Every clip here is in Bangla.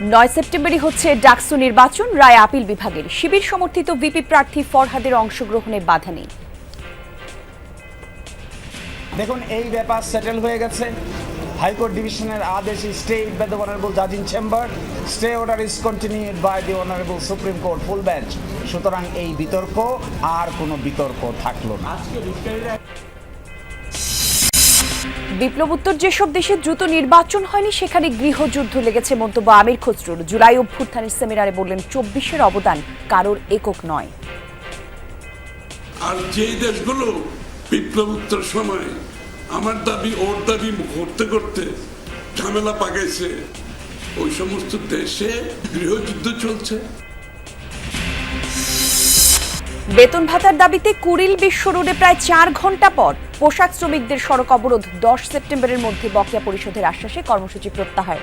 নয় সেপ্টেম্বরই হচ্ছে ডাকসু নির্বাচন, রায় আপিল বিভাগের। শিবির সমর্থিত ভিপি প্রার্থী ফরহাদের অংশগ্রহণে বাধা নেই। দেখুন, এই ব্যাপার সেটেল হয়ে গেছে। হাইকোর্ট ডিভিশনের আদেশ স্টে বাই দ্য অনারেবল জাজ in chamber stay order is continued by the honourable supreme court full bench সুতরাং এই বিতর্ক আর কোনো বিতর্ক থাকল না। বিপ্লবোত্তর যেসব দেশে দ্রুত নির্বাচন হয়নি, সেখানে গৃহযুদ্ধ লেগেছে মন্তব্য আমির খসরুর। জুলাই অভ্যুত্থানের সেমিনারে বললেন, চব্বিশের অবদান কারোর একক নয়। আর যে দেশগুলো বিপ্লবোত্তর সময় আমার দাবি, ওর দাবি করতে করতে ঝামেলা পাকাইছে, ওই সমস্ত দেশে গৃহযুদ্ধ চলছে। বেতন ভাতার দাবিতে কুড়িল বিশ্ব রোডে প্রায় চার ঘণ্টা পর পোশাক শ্রমিকদের সড়ক অবরোধ দশ সেপ্টেম্বরের মধ্যে বকেয়া পরিশোধের আশ্বাসে কর্মসূচি প্রত্যাহার।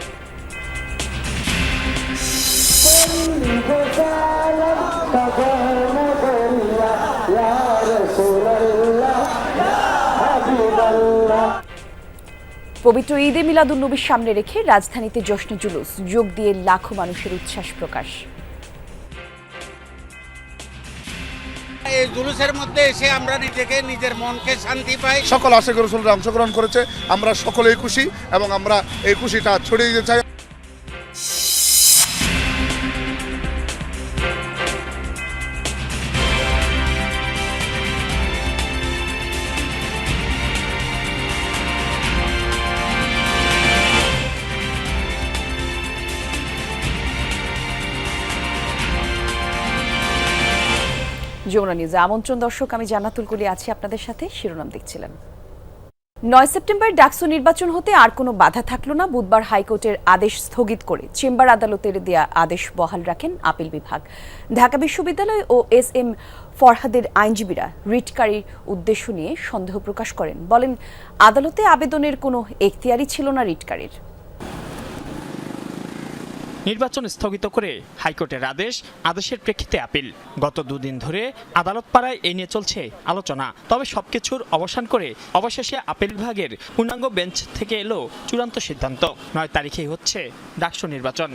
পবিত্র ঈদে মিলাদুন্নবীর সামনে রেখে রাজধানীতে জশ্নে জুলুস, যোগ দিয়ে লাখো মানুষের উচ্ছ্বাস প্রকাশ। এই জুলুসের মধ্যে এসে আমরা নিজেকে, নিজের মনকে শান্তি পাই। সকল আশেখ রসুলরা অংশগ্রহণ করেছে, আমরা সকলেই খুশি এবং আমরা এই খুশিটা ছড়িয়ে দিতে চাই। যমুনা নিউজে আমন্ত্রণ। দর্শক, আমি জান্নাতুল কলি আছি আপনাদের সাথে। শিরোনাম দেখছিলেন। নয় সেপ্টেম্বর ডাকসু নির্বাচন হতে আর কোনো বাধা থাকল না। বুধবার হাইকোর্টের আদেশ স্থগিত করে চেম্বার আদালতের দেয়া আদেশ বহাল রাখেন আপিল বিভাগ। ঢাকা বিশ্ববিদ্যালয় ও এস এম ফরহাদের আইনজীবীরা রিটকারীর উদ্দেশ্য নিয়ে সন্দেহ প্রকাশ করেন। বলেন, আদালতে আবেদনের কোনো এখতিয়ারই ছিল না রিটকারীর। নির্বাচন স্থগিত করে হাইকোর্টের আদেশ, আদেশের প্রেক্ষিতে আপিল। গত দুদিন ধরে আদালত পাড়ায় এ নিয়ে চলছে আলোচনা। তবে সবকিছুর অবসান করে অবশেষে আপিল বিভাগের পূর্ণাঙ্গ বেঞ্চ থেকে এলো চূড়ান্ত সিদ্ধান্ত। নয় তারিখেই হচ্ছে ডাকসু নির্বাচন।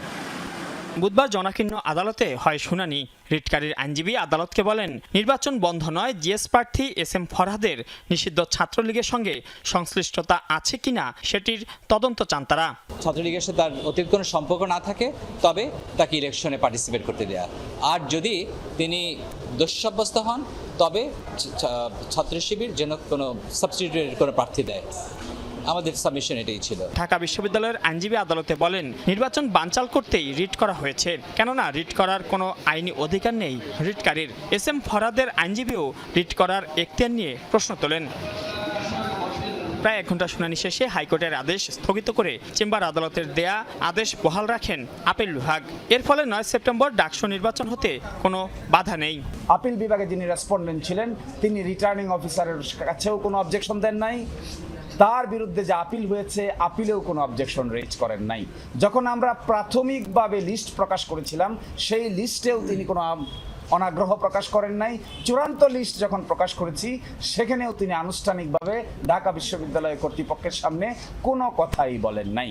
বুধবার জনাকীর্ণ আদালতে হয় শুনানি। রিটকারীর আইনজীবী আদালতকে বলেন, নির্বাচন বন্ধ নয়, জিএস প্রার্থী এস এম ফরহাদের নিষিদ্ধ ছাত্রলীগের সঙ্গে সংশ্লিষ্টতা আছে কিনা সেটির তদন্ত চান তারা। ছাত্রলীগের সাথে তার অতিরিক্ত কোনো সম্পর্ক না থাকে, তবে তাকে ইলেকশনে পার্টিসিপেট করতে দেয়া। আর যদি তিনি দোষ সাব্যস্ত হন, তবে ছাত্র শিবির যেন কোনো সাবস্টিটিউটেড কোনো প্রার্থী দেয়। আমাদের সাবমিশন এটাই ছিল। ঢাকা বিশ্ববিদ্যালয়ের আইনজীবী আদালতে বলেন নির্বাচন বানচাল করতেই রিট করা হয়েছে। কেননা রিট করার কোনো আইনি অধিকার নেই রিটকারীর। এস এম ফরাদের আইনজীবীও রিট করার এখতিয়ার নিয়ে প্রশ্ন তোলেন। প্রায় এক ঘণ্টা শুনানি শেষে হাইকোর্টের আদেশ স্থগিত করে চেম্বার আদালতের দেয়া আদেশ বহাল রাখেন আপিল বিভাগ। এর ফলে নয় সেপ্টেম্বর ডাকসু নির্বাচন হতে কোনো বাধা নেই। আপিল বিভাগে যিনি রেসপন্ডেন্ট ছিলেন তিনি রিটার্নিং অফিসারের কাছেও কোনো অবজেকশন দেন নাই। তার বিরুদ্ধে যে আপিল হয়েছে, আপিলেও কোনো অবজেকশন রেজ করেন নাই। যখন আমরা প্রাথমিকভাবে লিস্ট প্রকাশ করেছিলাম, সেই লিস্টেও তিনি কোনো অনাগ্রহ প্রকাশ করেন নাই। চূড়ান্ত লিস্ট যখন প্রকাশ করেছি, সেখানেও তিনি আনুষ্ঠানিকভাবে ঢাকা বিশ্ববিদ্যালয় কর্তৃপক্ষের সামনে কোনো কথাই বলেন নাই।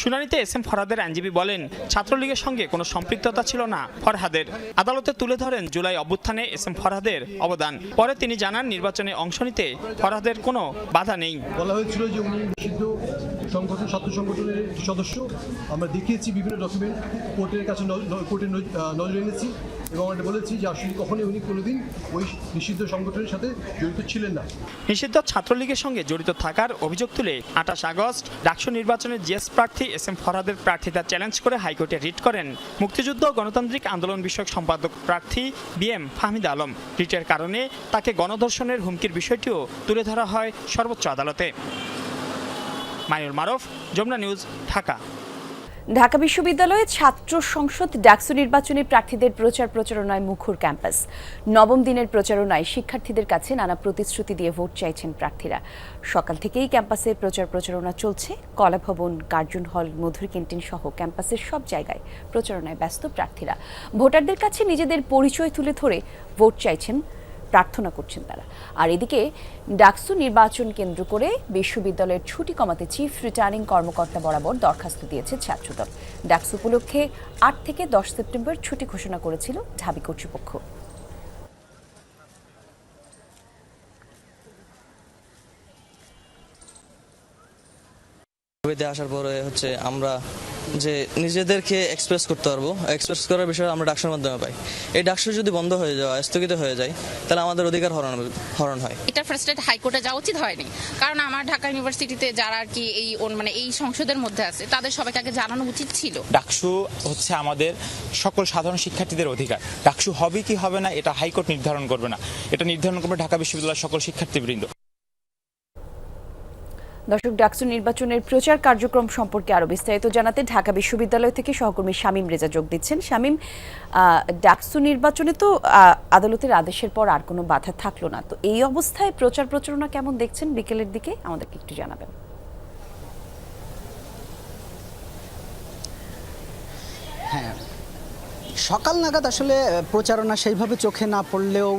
শুনানিতে এস এম ফরহাদের আইনজীবী বলেন ছাত্রলীগের সঙ্গে কোনো সম্পৃক্ততা ছিল না ফরহাদের। আদালতে তুলে ধরেন জুলাই অভ্যুত্থানে এস এম ফরহাদের অবদান। পরে তিনি জানান নির্বাচনে অংশ নিতে ফরহাদের কোনো বাধা নেই। বলা হয়েছিল যে উনি নিষিদ্ধ সংগঠন ছাত্র সংগঠনের সদস্য। আমরা দেখিয়েছি বিভিন্ন ডকুমেন্ট কোর্টের কাছে কোর্টের নজরে এনেছি এবং আমরা বলেছি যে আসলে কখনোই উনি কোনোদিন ওই নিষিদ্ধ সংগঠনের সাথে জড়িত ছিলেন না। নিষিদ্ধ ছাত্রলীগের সঙ্গে জড়িত থাকার অভিযোগ তুলে আঠাশ আগস্ট ডাকসু নির্বাচনে জিএস প্রার্থী এস এম ফরহাদের প্রার্থিতা চ্যালেঞ্জ করে হাইকোর্টে রিট করেন। মুক্তিযুদ্ধ গণতান্ত্রিক আন্দোলন বিষয়ক সম্পাদক প্রার্থী বি এম ফাহমিদ আলম। রিটের কারণে তাকে গণধর্ষণের হুমকির বিষয়টিও তুলে ধরা হয় সর্বোচ্চ আদালতে। মায়ুর মারফ, যমুনা নিউজ, ঢাকা। ঢাকা বিশ্ববিদ্যালয়ে ছাত্র সংসদ ডাকসু নির্বাচনে প্রার্থীদের প্রচার প্রচারণায় মুখর ক্যাম্পাস। নবম দিনের প্রচারণায় শিক্ষার্থীদের কাছে নানা প্রতিশ্রুতি দিয়ে ভোট চাইছেন প্রার্থীরা। সকাল থেকেই ক্যাম্পাসে প্রচার প্রচারণা চলছে। কলাভবন, কার্জন হল, মধুর ক্যান্টিন সহ ক্যাম্পাসের সব জায়গায় প্রচারণায় ব্যস্ত প্রার্থীরা। ভোটারদের কাছে নিজেদের পরিচয় তুলে ধরে ভোট চাইছেন প্রার্থনা করছেন তারা। আর এদিকে ডাকসু নির্বাচন কেন্দ্র করে বিশ্ববিদ্যালয়ের ছুটি কমাতে চিফ রিটার্নিং কর্মকর্তা বরাবর দরখাস্ত দিয়েছে ছাত্রদল। ডাকসু উপলক্ষে আট থেকে দশ সেপ্টেম্বর ছুটি ঘোষণা করেছিল ঢাবি কর্তৃপক্ষ। ছবিতে আসার পরে হচ্ছে আমরা যে নিজেদেরকে এক্সপ্রেস করতে পারব। এক্সপ্রেস করার বিষয়ে আমরা ডাকসুর মাধ্যমে পাই। এই ডাকসু যদি বন্ধ হয়ে যাওয়া স্থগিত হয়ে যায় তাহলে আমাদের অধিকার হরণ হরণ হয়। এটা ফার্স্টেড হাইকোর্টে যাওয়া উচিত হয়নি। কারণ আমার ঢাকা ইউনিভার্সিটিতে যারা আর কি এই মানে এই সংসদের মধ্যে আছে তাদের সবাইকে আগে জানানো উচিত ছিল। ডাকসু হচ্ছে আমাদের সকল সাধারণ শিক্ষার্থীদের অধিকার। ডাকসু হবে কি হবে না এটা হাইকোর্ট নির্ধারণ করবে না। এটা নির্ধারণ করবে ঢাকা বিশ্ববিদ্যালয়ের সকল শিক্ষার্থীবৃন্দ। দর্শক, ডাকসু নির্বাচনের প্রচার কার্যক্রম সম্পর্কে আরও বিস্তারিত জানাতে ঢাকা বিশ্ববিদ্যালয় থেকে সহকর্মী শামীম রেজা যোগ দিচ্ছেন। শামীম ডাকসু নির্বাচনে তো আদালতের আদেশের পর আর কোনো বাধা থাকল না। তো এই অবস্থায় প্রচার প্রচারণা কেমন দেখছেন বিকেলের দিকে? আমাদেরকে একটু জানাবেন। হ্যাঁ সকাল নাগাদ আসলে প্রচারণা সেইভাবে চোখে না পড়লেও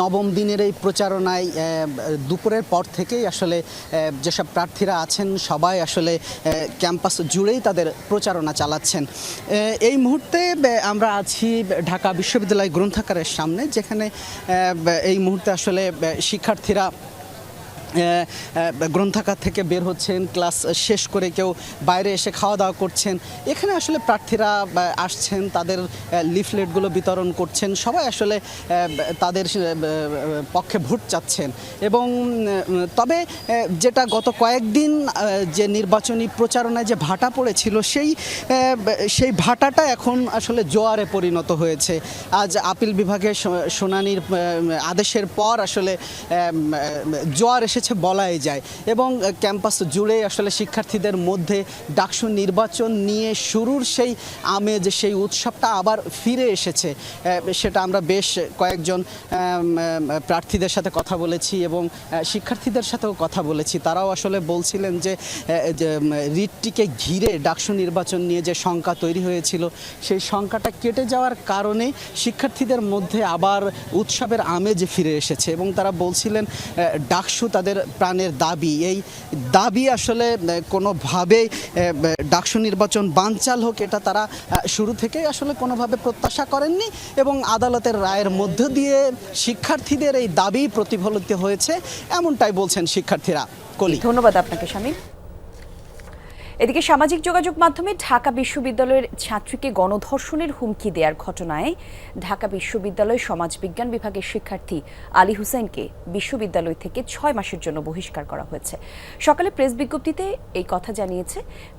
নবম দিনের এই প্রচারণায় দুপুরের পর থেকেই আসলে যেসব প্রার্থীরা আছেন, সবাই আসলে ক্যাম্পাস জুড়েই তাদের প্রচারণা চালাচ্ছেন। এই মুহূর্তে আমরা আছি ঢাকা বিশ্ববিদ্যালয় গ্রন্থাগারের সামনে, যেখানে এই মুহূর্তে আসলে শিক্ষার্থীরা গ্রন্থাগার থেকে বের হচ্ছেন, ক্লাস শেষ করে কেউ বাইরে এসে খাওয়া দাওয়া করছেন। এখানে আসলে প্রার্থীরা আসছেন, তাদের লিফলেটগুলো বিতরণ করছেন। সবাই আসলে তাদের পক্ষে ভোট চাচ্ছেন। এবং তবে যেটা গত কয়েকদিন যে নির্বাচনী প্রচারণায় যে ভাটা পড়েছিল, সেই সেই ভাটাটা এখন আসলে জোয়ারে পরিণত হয়েছে। আজ আপিল বিভাগের শু- শুনানির আদেশের পর আসলে জোয়ার এসেছে। বলাই যায়। এবং ক্যাম্পাস জুড়ে আসলে শিক্ষার্থীদের মধ্যে ডাকসু নির্বাচন নিয়ে শুরুর সেই আমেজ, সেই উৎসবটা আবার ফিরে এসেছে। সেটা আমরা বেশ কয়েকজন প্রার্থীদের সাথে কথা বলেছি এবং শিক্ষার্থীদের সাথেও কথা বলেছি। তারাও আসলে বলছিলেন যে রিটটিকে ঘিরে ডাকসু নির্বাচন নিয়ে যে শঙ্কা তৈরি হয়েছিল, সেই শঙ্কাটা কেটে যাওয়ার কারণে শিক্ষার্থীদের মধ্যে আবার উৎসবের আমেজ ফিরে এসেছে। এবং তারা বলছিলেন ডাকসু তাদের প্রাণের দাবি। এই দাবি আসলে কোনোভাবে কোনোভাবেই ডাকসু নির্বাচন বানচাল হোক, এটা তারা শুরু থেকেই আসলে কোনোভাবে প্রত্যাশা করেননি এবং আদালতের রায়ের মধ্য দিয়ে শিক্ষার্থীদের এই দাবি প্রতিফলিত হয়েছে, এমনটাই বলছেন শিক্ষার্থীরা। কলি। ধন্যবাদ আপনাকে, শামীম। এদিকে সামাজিক যোগাযোগ মাধ্যমে ঢাকা বিশ্ববিদ্যালয়ের ছাত্রীকে গণধর্ষণের হুমকি দেওয়ার ঘটনায় ঢাকা বিশ্ববিদ্যালয় সমাজবিজ্ঞান বিভাগের শিক্ষার্থী আলী হুসেনকে বিশ্ববিদ্যালয় থেকে ছয় মাসের জন্য বহিষ্কার করা হয়েছে। সকালে প্রেস বিজ্ঞপ্তিতে এই কথা জানিয়েছে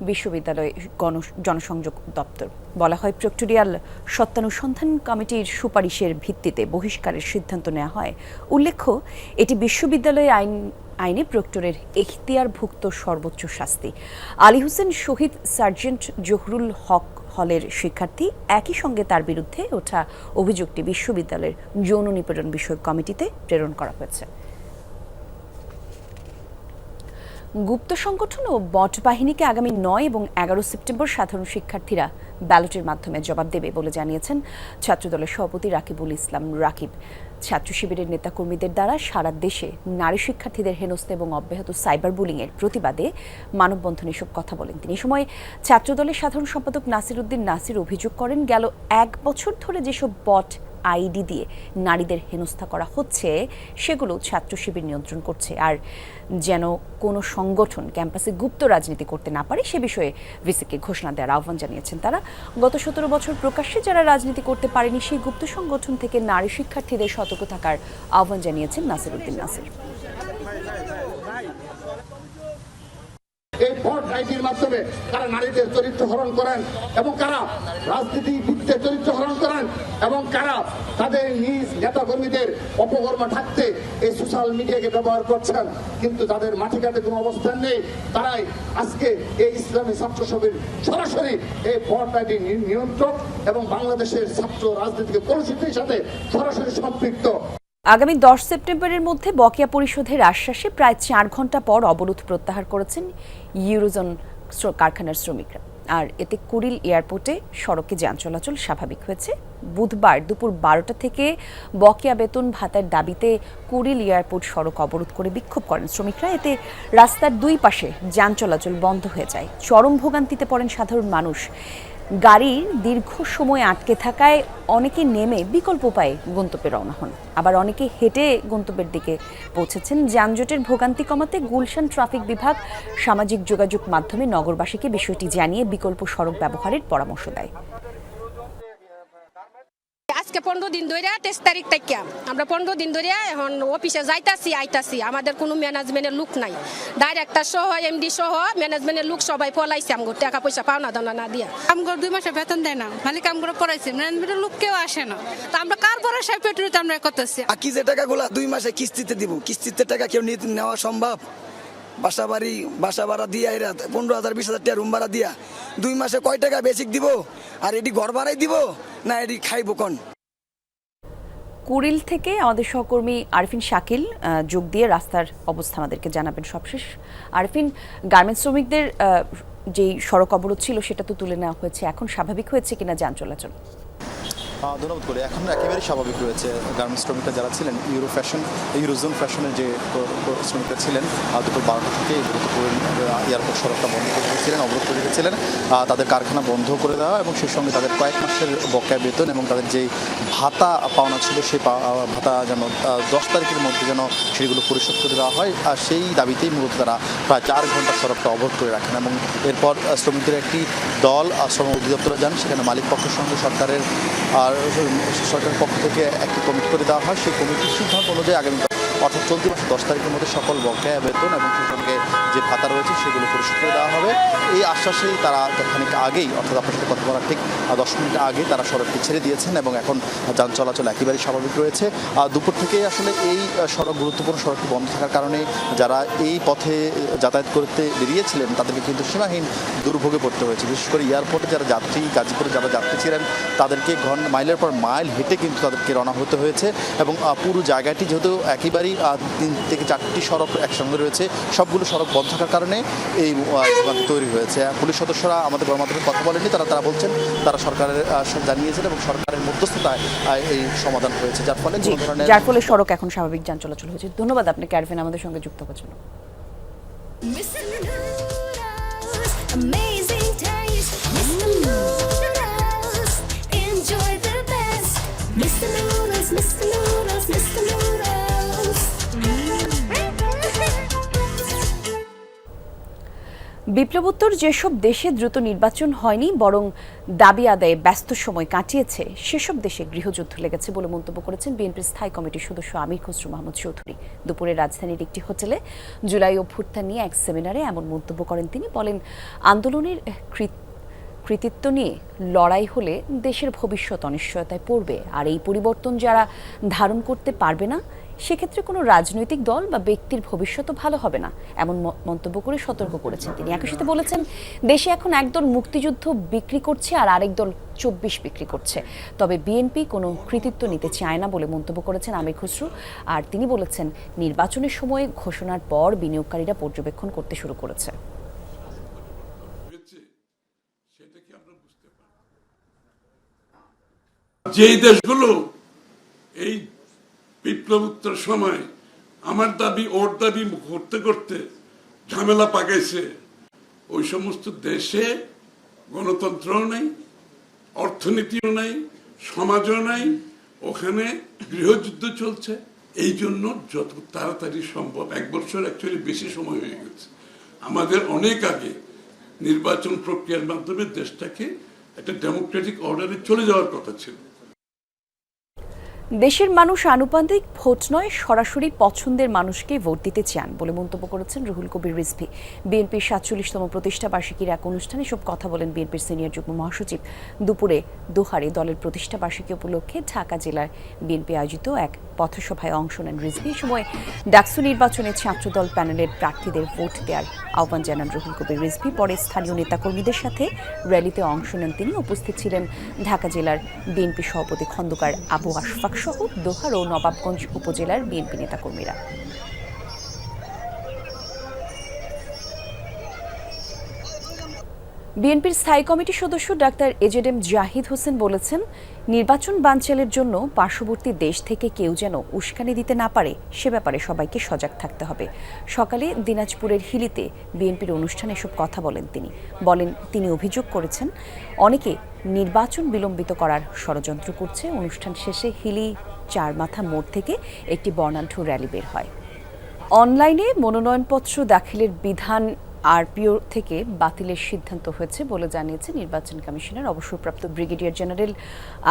বিশ্ববিদ্যালয় গণ জনসংযোগ দপ্তর। বলা হয়, প্রক্টোরিয়াল সত্যানুসন্ধান কমিটির সুপারিশের ভিত্তিতে বহিষ্কারের সিদ্ধান্ত নেওয়া হয়। উল্লেখ্য, এটি বিশ্ববিদ্যালয় আইন আইনে প্রক্টরের এখতিয়ারভুক্ত সর্বোচ্চ শাস্তি। আলী হোসেন শহীদ সার্জেন্ট জহুরুল হক হলের শিক্ষার্থী একই সঙ্গে তার বিরুদ্ধে ওঠা অভিযোগটি বিশ্ববিদ্যালয়ের যৌন নিপীড়ন বিষয়ক কমিটিতে প্রেরণ করা হয়েছে। গুপ্ত সংগঠন ও বট বাহিনীকে আগামী নয় এবং এগারো সেপ্টেম্বর সাধারণ শিক্ষার্থীরা ব্যালটের মাধ্যমে জবাব দেবে বলে জানিয়েছেন ছাত্রদলের সভাপতি রাকিবুল ইসলাম রাকিব। ছাত্র শিবিরের নেতাকর্মীদের দ্বারা সারা দেশে নারী শিক্ষার্থীদের হেনস্থ এবং অব্যাহত সাইবার বুলিংয়ের প্রতিবাদে মানববন্ধন এসব কথা বলেন তিনি। সময় ছাত্রদলের সাধারণ সম্পাদক নাসির উদ্দিন নাসির অভিযোগ করেন, গেল এক বছর ধরে যেসব বট আইডি দিয়ে নারীদের হেনস্থা করা হচ্ছে, সেগুলো ছাত্র শিবির নিয়ন্ত্রণ করছে। আর যেন কোনো সংগঠন ক্যাম্পাসে গুপ্ত রাজনীতি করতে না পারে, সে বিষয়ে ভিসিকে ঘোষণা দেওয়ার আহ্বান জানিয়েছেন তারা। গত সতেরো বছর প্রকাশ্যে যারা রাজনীতি করতে পারেনি, সেই গুপ্ত সংগঠন থেকে নারী শিক্ষার্থীদের সতর্ক থাকার আহ্বান জানিয়েছেন নাসির উদ্দিন নাসির। এই ভোট আইডির মাধ্যমে কারা নারীদের চরিত্র হরণ করেন এবং কারা রাজনীতিবিদদের চরিত্র হরণ করেন এবং কারা তাদের নিজ নেতাকর্মীদের অপকর্ম থাকতে এই সোশ্যাল মিডিয়াকে ব্যবহার করছেন, কিন্তু তাদের মাঠে কাটে কোনো অবস্থান নেই, তারাই আজকে এই ইসলামী ছাত্র সভীর সরাসরি এই ভোট আইডি নিয়ন্ত্রক এবং বাংলাদেশের ছাত্র রাজনীতিকে পরিস্থিতির সাথে সরাসরি সম্পৃক্ত। আগামী দশ সেপ্টেম্বরের মধ্যে বকেয়া পরিশোধের আশ্বাসে প্রায় চার ঘণ্টা পর অবরোধ প্রত্যাহার করেছেন ইউরোজন কারখানার শ্রমিকরা। আর এতে কুড়িল এয়ারপোর্টে সড়কে যান চলাচল স্বাভাবিক হয়েছে। বুধবার দুপুর বারোটা থেকে বকেয়া বেতন ভাতার দাবিতে কুড়িল এয়ারপোর্ট সড়ক অবরোধ করে বিক্ষোভ করেন শ্রমিকরা। এতে রাস্তার দুই পাশে যান চলাচল বন্ধ হয়ে যায়। চরম ভোগান্তিতে পড়েন সাধারণ মানুষ। গাড়ির দীর্ঘ সময় আটকে থাকায় অনেকে নেমে বিকল্প উপায়ে গন্তব্যে রওনা হন। আবার অনেকে হেঁটে গন্তব্যের দিকে পৌঁছেছেন। যানজটের ভোগান্তি কমাতে গুলশান ট্রাফিক বিভাগ সামাজিক যোগাযোগ মাধ্যমে নগরবাসীকে বিষয়টি জানিয়ে বিকল্প সড়ক ব্যবহারের পরামর্শ দেয়। আজকে পনেরো দিন ধরে তেইশ তারিখ থেকে আমরা পনেরো দিন ধরে এখন অফিসে যাইতাছি আইতাছি। আমাদের কোনো ম্যানেজমেন্টের লোক নাই। ডাইরেক্টর সহ এমডি সহ ম্যানেজমেন্টের লোক সবাই পলাইছে আমগো টাকা পয়সা পাওনা দানা না দিয়া। আমগুলো দুই মাসে বেতন দেয় না। মালিক আমগুলো পড়াইছে ম্যানেজমেন্টের লোক কেউ আসে না। তো আমরা কার ভরসা পেট্রোল আমরা করতেছি? বাকি যে টাকাগুলো দুই মাসে কিস্তিতে দিব? কিস্তিতে টাকা কেউ নিতে নেওয়া সম্ভব? বাসা বাড়ি বাসা ভাড়া দিয়া এরা পনেরো হাজার বিশ হাজার টাকা রুম ভাড়া দিয়া। দুই মাসে কয় টাকা বেসিক দিব? আর এটি ঘর ভাড়াই দিব? না এটি খাইব কোন? কুড়িল থেকে আমাদের সহকর্মী আরফিন শাকিল যোগ দিয়ে রাস্তার অবস্থা আমাদেরকে জানাবেন সবশেষ। আরফিন, গার্মেন্টস শ্রমিকদের যেই সড়ক অবরোধ ছিল সেটা তো তুলে নেওয়া হয়েছে। এখন স্বাভাবিক হয়েছে কিনা যান চলাচল? ধন্যবাদ করে। এখন একেবারেই স্বাভাবিক রয়েছে গার্মেন্টস শ্রমিকরা যারা ছিলেন ইউরো ফ্যাশন ইউরোজোন ফ্যাশনের যে শ্রমিকরা ছিলেন দুপুর বারোটা থেকে এয়ারপোর্ট সড়কটা বন্ধ করে রেখেছিলেন অবরোধ করে রেখেছিলেন তাদের কারখানা বন্ধ করে দেওয়া এবং সেই সঙ্গে তাদের কয়েক মাসের বকেয়া বেতন এবং তাদের যে ভাতা পাওনা ছিল সেই ভাতা যেন দশ তারিখের মধ্যে যেন সেগুলো পরিশোধ করে দেওয়া হয়। আর সেই দাবিতেই মূলত তারা প্রায় চার ঘণ্টা সড়কটা অবরোধ করে রাখেন এবং এরপর শ্রমিকদের একটি দল শ্রম অধিদপ্তরে যান, সেখানে মালিক পক্ষের সঙ্গে সরকারের আর সরকারের পক্ষ থেকে একটি কমিটি করে দেওয়া হয়। সেই কমিটির সিদ্ধান্ত অনুযায়ী আগামী অর্থাৎ চলতি মাসে দশ তারিখের মধ্যে সকল বকেয়া বেতন এবং সঙ্গে যে ভাতা রয়েছে সেগুলো পরিশোধ করে দেওয়া হবে। এই আশ্বাসেই তারা খানিক আগেই, অর্থাৎ আপনার সাথে কথা বলার ঠিক দশ মিনিট আগে তারা সড়কটি ছেড়ে দিয়েছেন এবং এখন যান চলাচল একেবারেই স্বাভাবিক রয়েছে। আর দুপুর থেকেই আসলে এই সড়ক, গুরুত্বপূর্ণ সড়কটি বন্ধ থাকার কারণে যারা এই পথে যাতায়াত করতে বেরিয়েছিলেন, তাদেরকে কিন্তু সীমাহীন দুর্ভোগে পড়তে হয়েছে। বিশেষ করে এয়ারপোর্টে যারা যাত্রী, গাজীপুরে যারা যাত্রী ছিলেন, তাদেরকে ঘন, মাইলের পর মাইল হেঁটে কিন্তু তাদেরকে রওনা হতে হয়েছে। এবং পুরো জায়গাটি যেহেতু একেবারেই তিন থেকে চারটি সড়ক একসঙ্গে রয়েছে। সবগুলো সড়ক বন্ধ থাকার কারণে এই ভোগান্তি তৈরি হয়েছে। আর পুলিশ সদস্যরা আমাদের গণমাধ্যমে কথা বলেনি তারা তারা বলছেন তারা সরকারের জানিয়েছেন এবং সরকারের মধ্যস্থতায় এই সমাধান হয়েছে। যার ফলে যার ফলে সড়ক এখন স্বাভাবিক যান চলাচল হয়েছে। ধন্যবাদ আপনাকে আরফিন আমাদের সঙ্গে যুক্ত হওয়ার জন্য। বিপ্লবোত্তর যেসব দেশে দ্রুত নির্বাচন হয়নি, বরং দাবি আদায়ে ব্যস্ত সময় কাটিয়েছে, সেসব দেশে গৃহযুদ্ধ লেগেছে বলে মন্তব্য করেছেন বিএনপির স্থায়ী কমিটির সদস্য আমির খসরু মাহমুদ চৌধুরী। দুপুরে রাজধানীর একটি হোটেলে জুলাই অভ্যুত্থান নিয়ে এক সেমিনারে এমন মন্তব্য করেন তিনি, বলেন, আন্দোলনের কৃত- কৃতিত্ব নিয়ে লড়াই হলে দেশের ভবিষ্যৎ অনিশ্চয়তায় পড়বে, আর এই পরিবর্তন যারা ধারণ করতে পারবে না সেক্ষেত্রে কোনো রাজনৈতিক দল বা ব্যক্তির ভবিষ্যৎও ভালো হবে না, এমন মন্তব্য করে সতর্ক করেছেন তিনি। একই সাথে বলেছেন, দেশে এখন একদল মুক্তিযুদ্ধ বিক্রি করছে আর আরেক দল চব্বিশ বিক্রি করছে। তবে বিএনপি কোনো কৃতিত্ব নিতে চায় না বলে মন্তব্য করেছেন আমির খসরু। আর তিনি বলেছেন, নির্বাচনের সময় ঘোষণার পর বিনিয়োগকারীরা পর্যবেক্ষণ করতে শুরু করেছে। যেই দেশগুলো এই বিপ্লবোত্তর সময় আমার দাবি, ওর দাবি করতে করতে ঝামেলা পাকাইছে। ওই সমস্ত দেশে গণতন্ত্রও নেই, অর্থনীতিও নাই, সমাজও নাই, ওখানে গৃহযুদ্ধ চলছে। এই জন্য যত তাড়াতাড়ি সম্ভব, এক বছর অ্যাকচুয়ালি বেশি সময় হয়ে গেছে। আমাদের অনেক আগে নির্বাচন প্রক্রিয়ার মাধ্যমে দেশটাকে একটা ডেমোক্রেটিক অর্ডারে চলে যাওয়ার কথা ছিল। দেশের মানুষ আনুপাতিক ভোট নয়, সরাসরি পছন্দের মানুষকে ভোট দিতে চান বলে মন্তব্য করেছেন রুহুল কবির রিজভি। বিএনপির সাতচল্লিশতম প্রতিষ্ঠা বার্ষিকীর এক অনুষ্ঠানে সব কথা বলেন বিএনপির সিনিয়র যুগ্ম মহাসচিব। দুপুরে দোহারে দলের প্রতিষ্ঠা বার্ষিকী উপলক্ষে ঢাকা জেলার বিএনপি আয়োজিত এক পথসভায় অংশ নেন রিজভি। সময় ডাকসু নির্বাচনে ছাত্রদল প্যানেলের প্রার্থীদের ভোট দেওয়ার আহ্বান জানান রুহুল কবির রিজভি। পরে স্থানীয় নেতাকর্মীদের সাথে র্যালিতে অংশ নেন তিনি। উপস্থিত ছিলেন ঢাকা জেলার বিএনপি সভাপতি খন্দকার আবু আশফাক সহ দোহার ও নবাবগঞ্জ উপজেলার বিএনপি নেতাকর্মীরা। বিএনপির স্থায়ী কমিটির সদস্য doctor A Z M Zahid Hossain বলেছেন, নির্বাচন বানচালের জন্য পার্শ্ববর্তী দেশ থেকে কেউ যেন উস্কানি দিতে না পারে, সে ব্যাপারে সবাইকে সজাগ থাকতে হবে। সকালে দিনাজপুরের হিলিতে বিএনপির অনুষ্ঠানে এসব কথা বলেন তিনি। বলেন, তিনি অভিযোগ করেছেন, অনেকে নির্বাচন বিলম্বিত করার ষড়যন্ত্র করছে। অনুষ্ঠান শেষে হিলি চারমাথা মোড় থেকে একটি বর্ণাঢ্য র্যালি বের হয়। অনলাইনে মনোনয়নপত্র দাখিলের বিধান আরপিও থেকে বাতিলের সিদ্ধান্ত হয়েছে বলে জানিয়েছে নির্বাচন কমিশনের, অবসরপ্রাপ্ত ব্রিগেডিয়ার জেনারেল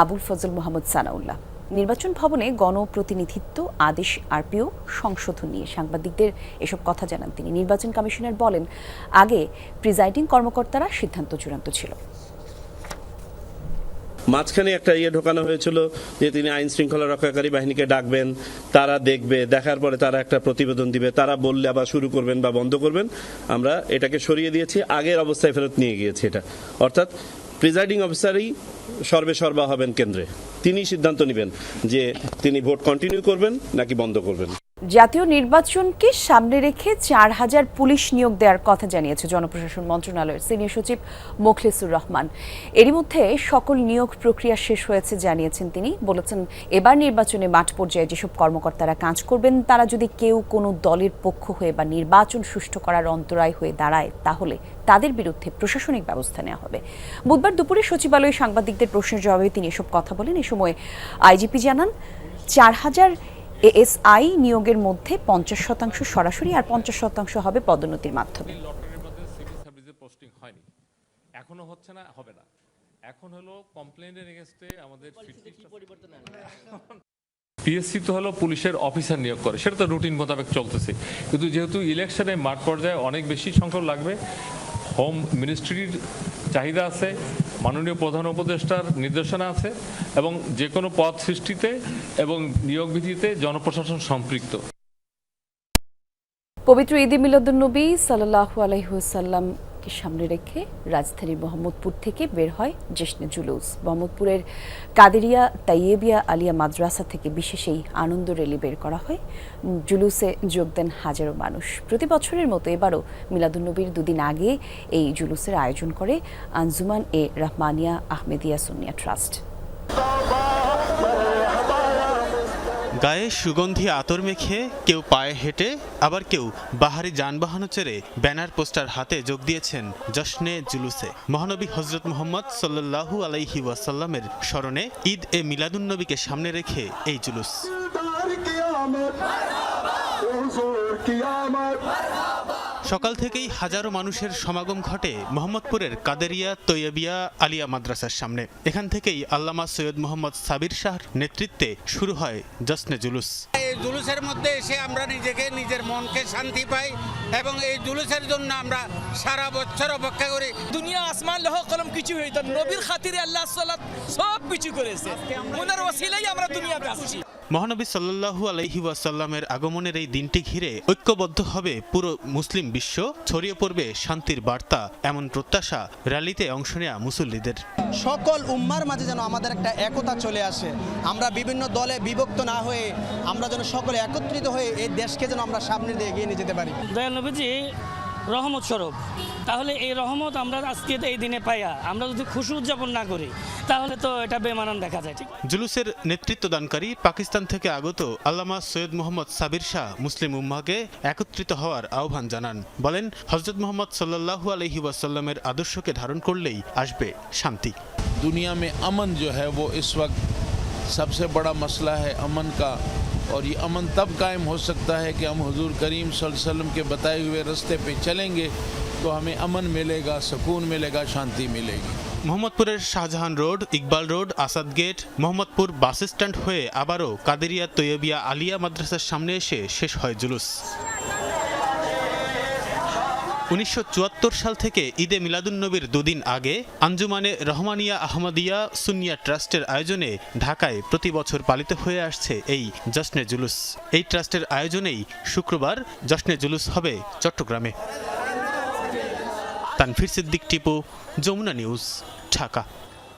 আবুল ফজল মোহাম্মদ সানাউল্লাহ। নির্বাচন ভবনে গণপ্রতিনিধিত্ব, আদেশ, আরপিও, সংশোধন নিয়ে সাংবাদিকদের এসব কথা জানান তিনি। নির্বাচন কমিশনার বলেন, আগে প্রিজাইডিং কর্মকর্তারা সিদ্ধান্ত চূড়ান্ত ছিল। মাঝখানে একটা ইয়ে ঢোকানো হয়েছিল যে তিনি আইন শৃঙ্খলা রক্ষাকারী বাহিনীকে ডাকবেন, তারা দেখবে, দেখার পরে তারা একটা প্রতিবেদন দিবে, তারা বললে আবার শুরু করবেন বা বন্ধ করবেন। আমরা এটাকে সরিয়ে দিয়েছি, আগের অবস্থায় ফেরত নিয়ে গিয়েছি এটা। অর্থাৎ প্রিজাইডিং অফিসারই সর্বে সর্বা হবেন কেন্দ্রে। তিনি সিদ্ধান্ত নেবেন যে তিনি ভোট কন্টিনিউ করবেন নাকি বন্ধ করবেন। জাতীয় নির্বাচনকে সামনে রেখে চার হাজার পুলিশ নিয়োগ দেওয়ার কথা জানিয়েছে জনপ্রশাসন মন্ত্রণালয়ের সিনিয়র সচিব মোখলেসুর রহমান। এরই মধ্যে সকল নিয়োগ প্রক্রিয়া শেষ হয়েছে জানিয়েছেন তিনি। বলেছেন, এবার নির্বাচনে মাঠ পর্যায়ে যেসব কর্মকর্তারা কাজ করবেন, তারা যদি কেউ কোনো দলের পক্ষ হয়ে বা নির্বাচন সুষ্ঠু করার অন্তরায় হয়ে দাঁড়ায়, তাহলে তাদের বিরুদ্ধে প্রশাসনিক ব্যবস্থা নেওয়া হবে। বুধবার দুপুরে সচিবালয়ে সাংবাদিকদের প্রশ্নের জবাবে তিনি এসব কথা বলেন। এ সময় আইজিপি জানান, চার হাজার এএসআই নিয়োগের মধ্যে পঞ্চাশ শতাংশ সরাসরি আর পঞ্চাশ শতাংশ হবে পদোন্নতির মাধ্যমে। লটারির মধ্যে পোস্টিং হয়নি। এখনও হচ্ছে না হবে না। এখন হলো কমপ্লেনের এগেনস্টে আমাদের পিএসসি তো হলো পুলিশের অফিসার নিয়োগ করে সেটা তো রুটিন মোতাবেক চলতেছে। কিন্তু যেহেতু ইলেকশনে মাঠ পর্যায়ে অনেক বেশি সংখ্যক লাগবে হোম মিনিস্ট্রির চাহিদা আছে মাননীয় প্রধান উপদেষ্টার নির্দেশনা আছে এবং যে কোনো পদ সৃষ্টিতে এবং নিয়োগ বিধিতে জনপ্রশাসন সম্পৃক্ত। পবিত্র ঈদে মিলাদুন্নবী সাল্লাহু আলাইহুসাল্লামকে সামনে রেখে রাজধানীর মোহাম্মদপুর থেকে বের হয় জেশনে জুলুস। মোহাম্মদপুরের কাদেরিয়া তাইয়েবিয়া আলিয়া মাদ্রাসা থেকে বিশেষ এই আনন্দ র্যালি বের করা হয়। জুলুসে যোগ দেন হাজারো মানুষ। প্রতি বছরের মতো এবারও মিলাদুন্নবীর দুদিন আগে এই জুলুসের আয়োজন করে আঞ্জুমান এ রহমানিয়া আহমেদিয়া সুনিয়া ট্রাস্ট। গায়ে সুগন্ধি আতর মেখে কেউ পায়ে হেঁটে, আবার কেউ বাহারি যানবাহনও চেড়ে ব্যানার পোস্টার হাতে যোগ দিয়েছেন জশ্নে জুলুসে। মহানবী হজরত মোহাম্মদ সাল্লাল্লাহু আলাইহি ওয়াসাল্লামের স্মরণে ঈদ এ মিলাদুন্নবীকে সামনে রেখে এই জুলুস। সকাল থেকেই হাজারো মানুষের সমাগম ঘটে মোহাম্মদপুরের কাদেরিয়া তৈয়বিয়া আলিয়া মাদ্রাসার সামনে। এখান থেকেই আল্লামা সৈয়দ মোহাম্মদ সাবির শাহর নেতৃত্বে শুরু হয় জশ্নে জুলুস। এই জুলুসের মধ্যে এসে আমরা নিজেকে নিজের মনকে শান্তি পাই এবং এই জুলুসের জন্য আমরা সারা বছর অপেক্ষা করি। দুনিয়া আসমান লহ কলম কিছু হইতো। নবীর খাতিরে আল্লাহ সব কিছু করেছে। ওনার ওসিলাই আমরা দুনিয়াতে আসছি। মহানবী সাল্লাল্লাহু আলাইহি ওয়াসাল্লামের আগমনের এই দিনটি ঘিরে ঐক্যবদ্ধ হবে পুরো মুসলিম বিশ্ব ছড়িয়ে পড়বে শান্তির বার্তা এমন প্রত্যাশা র্যালিতে অংশ নেয়া মুসল্লিদের। সকল উম্মার মাঝে যেন আমাদের একটা একতা চলে আসে আমরা বিভিন্ন দলে বিভক্ত না হয়ে আমরা যেন সকলে একত্রিত হয়ে এই দেশকে যেন আমরা সামনে দিয়ে এগিয়ে নিয়ে যেতে পারি। দয়াল নবীজি রহমত স্বরূপ তাহলে এই রহমত আমরা আজকে এই দিনে পাইয়া আমরা যদি খুশি উদযাপন না করি তাহলে তো এটা বেমানান দেখা যায় ঠিক জুলুসের নেতৃত্বদানকারী পাকিস্তান থেকে আগত আল্লামা সৈয়দ মোহাম্মদ সাবির শাহ মুসলিম উম্মাকে একত্রিত হওয়ার আহ্বান জানান বলেন হজরত মোহাম্মদ সাল্লাল্লাহু আলহি ওয়াসাল্লামের আদর্শকে ধারণ করলেই আসবে শান্তি दुनिया में अमन जो है वो इस वक्त सबसे बड़ा मसला है अमन का और ये अमन तब कायम हो सकता है कि हम हुजूर करीम सल्लल्लाहु अलैहि वसल्लम के बताए हुए रास्ते पे चलेंगे तो हमें अमन मिलेगा सुकून मिलेगा शांति मिलेगी মোহাম্মদপুরের Shahjahan road Iqbal road Asad gate Mohammadpur bus stand হয়ে আবারও কাদেরিয়া তৈয়বিয়া আলিয়া মাদ্রাসার সামনে এসে শেষ হয় জুলুস উনিশশো চুয়াত্তর সাল থেকে ঈদে মিলাদুন্নবীর দুদিন আগে আঞ্জুমানে রহমানিয়া আহমদিয়া সুনিয়া ট্রাস্টের আয়োজনে ঢাকায় প্রতি বছর পালিত হয়ে আসছে এই জশ্নে জুলুস। এই ট্রাস্টের আয়োজনেই শুক্রবার জশ্নে জুলুস হবে চট্টগ্রামে। তানফির সিদ্দিক টিপু, যমুনা নিউজ, ঢাকা।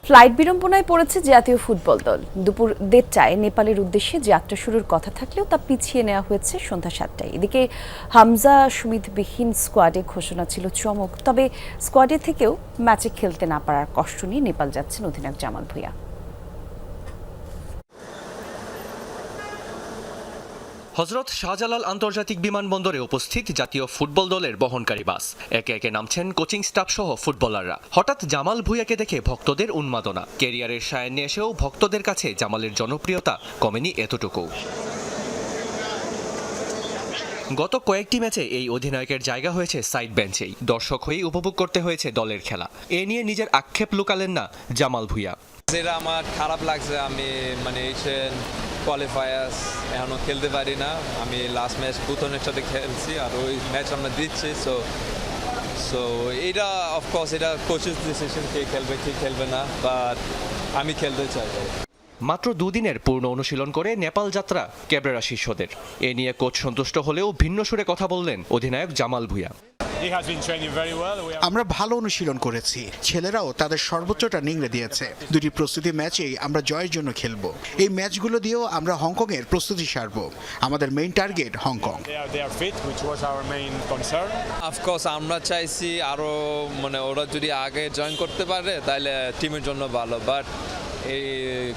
ফ্লাইট বিড়ম্বনায় পড়েছে জাতীয় ফুটবল দল। দুপুর দেড়টায় নেপালের উদ্দেশ্যে যাত্রা শুরুর কথা থাকলেও তা পিছিয়ে নেওয়া হয়েছে সন্ধ্যা সাতটায়। এদিকে হামজা সুমিতবিহীন স্কোয়াডে ঘোষণা ছিল চমক, তবে স্কোয়াডে থেকেও ম্যাচে খেলতে না পারার কষ্ট নিয়ে নেপাল যাচ্ছেন অধিনায়ক জামাল ভুঁইয়া। হজরত শাহজালাল আন্তর্জাতিক বিমানবন্দরে উপস্থিত জাতীয় ফুটবল দলের বহনকারী বাস। একে একে নামছেন কোচিং স্টাফ সহ ফুটবলাররা। হঠাৎ জামাল ভুঁইয়াকে দেখে ভক্তদের উন্মাদনা। কেরিয়ারের সায়ান্নে এসেও ভক্তদের কাছে জামালের জনপ্রিয়তা কমেনি এতটুকু। গত কয়েকটি ম্যাচে এই অধিনায়কের জায়গা হয়েছে সাইড বেঞ্চেই। দর্শক হয়েই উপভোগ করতে হয়েছে দলের খেলা। এ নিয়ে নিজের আক্ষেপ লুকালেন না জামাল ভুঁইয়া। যেটা আমার খারাপ লাগছে। আমি মানে কোয়ালিফায়ার্স এখনও খেলতে পারি না আমি লাস্ট ম্যাচ পুতনের সাথে খেলছি আর ওই ম্যাচ আমরা দিচ্ছি সো সো এটা অফকোর্স এটা কোচেস ডিসিশন কে খেলবে কে খেলবে না বাট আমি খেলতে চাই। মাত্র দুদিনের পূর্ণ অনুশীলন করে নেপাল যাত্রা ক্যাবরেরা শিষ্যদের এ নিয়ে কোচ সন্তুষ্ট হলেও ভিন্ন সুরে কথা বললেন অধিনায়ক জামাল ভুঁইয়া। আমরা ভালো অনুশীলন করেছি। ছেলেরাও তাদের সর্বোচ্চটা নিংড়ে দিয়েছে। দুটি প্রস্তুতি ম্যাচেই আমরা জয়ের জন্য খেলব। এই ম্যাচগুলো দিয়েও আমরা হংকং এর প্রস্তুতি সারব। আমাদের মেইন টার্গেট হংকং। অফকোর্স আমরা চাইছি আরও মানে ওরা যদি আগে জয়েন করতে পারে তাহলে টিমের জন্য ভালো। বাট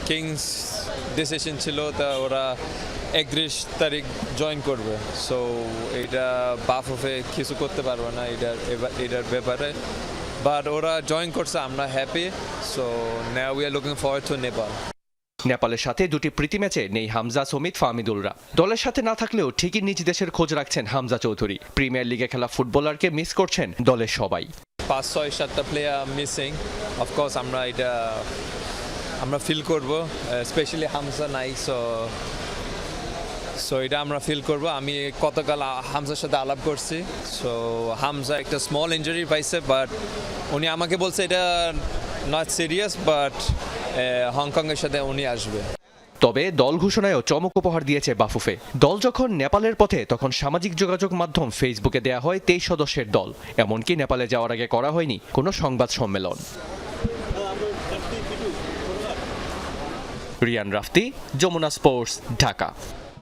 কিংস ডিসিশন ছিল তা ওরা একত্রিশ তারিখ জয়েন করবে। সো এটা বাফ অফে কিছু করতে পারবে না এটার এটার ব্যাপারে। বাট ওরা জয়েন করছে আমরা happy so now we are looking forward to Nepal নেপালের সাথে দুটি প্রীতি ম্যাচে নেই হামজা সমিত ফাহমিদুলরা। দলের সাথে না থাকলেও ঠিকই নিজ দেশের খোঁজ রাখছেন হামজা চৌধুরী। প্রিমিয়ার লিগে খেলা ফুটবলারকে মিস করছেন দলের সবাই। পাঁচ ছয় সাতটা প্লেয়ার মিসিং অফকোর্স আমরা এটা আমরা ফিল করব স্পেশালি হামসা নাই সো সো এটা আমরা ফিল করব। আমি কতকাল হামসার সাথে আলাপ করছি সো হামসা একটা স্মল ইঞ্জুরি পাইছে বাট উনি আমাকে বলছে এটা নট সিরিয়াস বাট হংকংয়ের সাথে উনি আসবে। তবে দল ঘোষণায়ও চমক উপহার দিয়েছে বাফুফে। দল যখন নেপালের পথে, তখন সামাজিক যোগাযোগ মাধ্যম ফেসবুকে দেয়া হয় তেইশ সদস্যের দল। এমনকি নেপালে যাওয়ার আগে করা হয়নি কোনো সংবাদ সম্মেলন। রিয়ান রাফতি যমুনা স্পোর্টস ঢাকা।